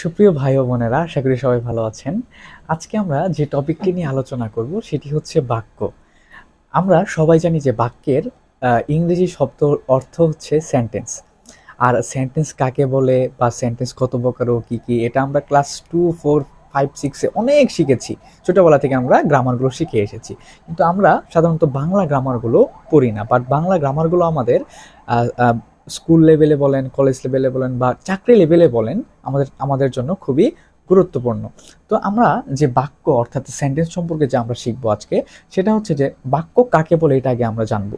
সুপ্রিয় ভাই ও বোনেরা, আশা করি সবাই ভালো আছেন। আজকে আমরা যে টপিকটি নিয়ে আলোচনা করব, সেটি হচ্ছে বাক্য। আমরা সবাই জানি যে বাক্যের ইংরেজি শব্দ অর্থ হচ্ছে সেন্টেন্স আর সেন্টেন্স কাকে বলে বা সেন্টেন্স কত প্রকার ও কী কী, এটা আমরা ক্লাস টু ফোর ফাইভ সিক্সে অনেক শিখেছি। ছোটোবেলা থেকে আমরা গ্রামারগুলো শিখে এসেছি। কিন্তু আমরা সাধারণত বাংলা গ্রামারগুলো পড়ি না বাট বাংলা গ্রামারগুলো আমাদের স্কুল লেভেলে বলেন, কলেজ লেভেলে বলেন বা চাকরি লেভেলে বলেন, আমাদের আমাদের জন্য খুবই গুরুত্বপূর্ণ। তো আমরা যে বাক্য অর্থাৎ সেন্টেন্স সম্পর্কে যে আমরা শিখব আজকে, সেটা হচ্ছে যে বাক্য কাকে বলে এটা আগে আমরা জানব।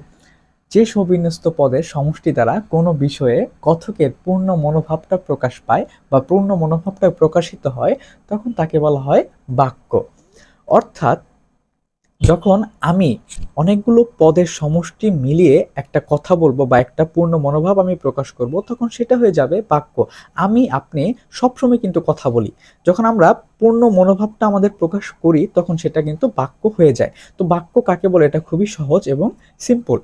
যে সবিন্যস্ত পদের সমষ্টি দ্বারা কোনো বিষয়ে কথকের পূর্ণ মনোভাবটা প্রকাশ পায় বা পূর্ণ মনোভাবটা প্রকাশিত হয়, তখন তাকে বলা হয় বাক্য। অর্থাৎ যখন আমি অনেকগুলো পদের সমষ্টি মিলিয়ে একটা কথা বলব বা একটা পূর্ণ মনোভাব আমি প্রকাশ করব, তখন সেটা হয়ে যাবে বাক্য। আমি, আপনি সবসময় কিন্তু কথা বলি। যখন আমরা পূর্ণ মনোভাবটা আমাদের প্রকাশ করি, তখন সেটা কিন্তু বাক্য হয়ে যায়। তো বাক্য কাকে বলে এটা খুবই সহজ এবং সিম্পল।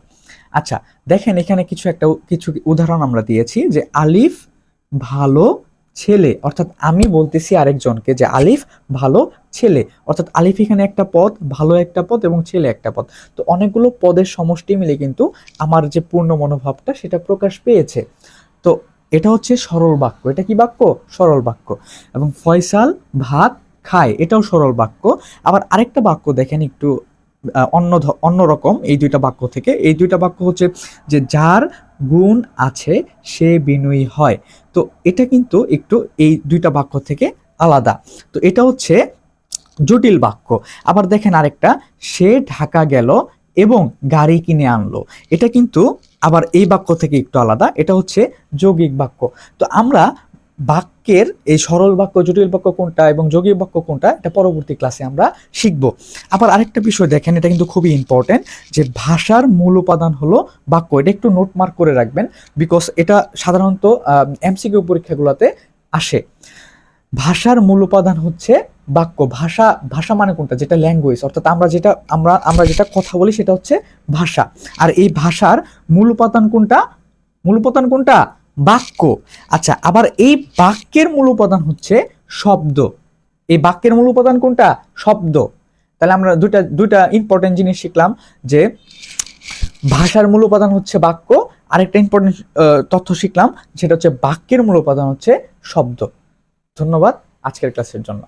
আচ্ছা দেখেন এখানে কিছু একটা, কিছু উদাহরণ আমরা দিয়েছি যে আলিফ ভালো ছেলে, অর্থাৎ আমি বলতেছি আরেকজনকে যে আলিফ ভালো ছেলে, অর্থাৎ আলিফ এখানে একটা পদ, ভালো একটা পদ এবং ছেলে একটা পদ। তো অনেকগুলো পদের সমষ্টি মিলে কিন্তু আমার যে পূর্ণ মনোভাবটা সেটা প্রকাশ পেয়েছে। তো এটা হচ্ছে সরল বাক্য। এটা কি বাক্য? সরল বাক্য। এবং ফয়সাল ভাত খায়, এটাও সরল বাক্য। আবার আরেকটা বাক্য দেখেন একটু অন্য ধ- অন্যরকম এই দুইটা বাক্য থেকে। এই দুইটা বাক্য হচ্ছে যে, যার গুণ আছে, সে বিনয়ী হয়। তো এটা কিন্তু একটু এই দুইটা বাক্য থেকে আলাদা। তো এটা হচ্ছে জটিল বাক্য। আবার দেখেন আরেকটা, সে ঢাকা গেল এবং গাড়ি কিনে আনলো। এটা কিন্তু আবার এই বাক্য থেকে একটু আলাদা। এটা হচ্ছে যৌগিক বাক্য। তো আমরা বাক্যের এই সরল বাক্য, জটিল বাক্য কোনটা এবং যৌগিক বাক্য কোনটা, এটা পরবর্তী ক্লাসে আমরা শিখব। আবার আরেকটা বিষয় দেখেন, এটা কিন্তু খুবই ইম্পর্টেন্ট যে ভাষার মূল উপাদান হলো বাক্য। এটা একটু নোট মার্ক করে রাখবেন বিকজ এটা সাধারণত এমসিকিউ পরীক্ষাগুলোতে আসে। ভাষার মূল উপাদান হচ্ছে বাক্য। ভাষা ভাষা মানে কোনটা? যেটা ল্যাঙ্গুয়েজ অর্থাৎ আমরা যেটা, আমরা আমরা যেটা কথা বলি সেটা হচ্ছে ভাষা। আর এই ভাষার মূল উপাদান কোনটা? মূল উপাদান কোনটা? বাক্য। আচ্ছা আবার এই বাক্যের মূল উপাদান হচ্ছে শব্দ। এই বাক্যের মূল উপাদান কোনটা? শব্দ। তাহলে আমরা দুইটা দুইটা ইম্পর্টেন্ট জিনিস শিখলাম যে ভাষার মূল উপাদান হচ্ছে বাক্য, আরেকটা ইম্পর্টেন্ট তথ্য শিখলাম, সেটা হচ্ছে বাক্যের মূল উপাদান হচ্ছে শব্দ। ধন্যবাদ আজকের ক্লাসের জন্য।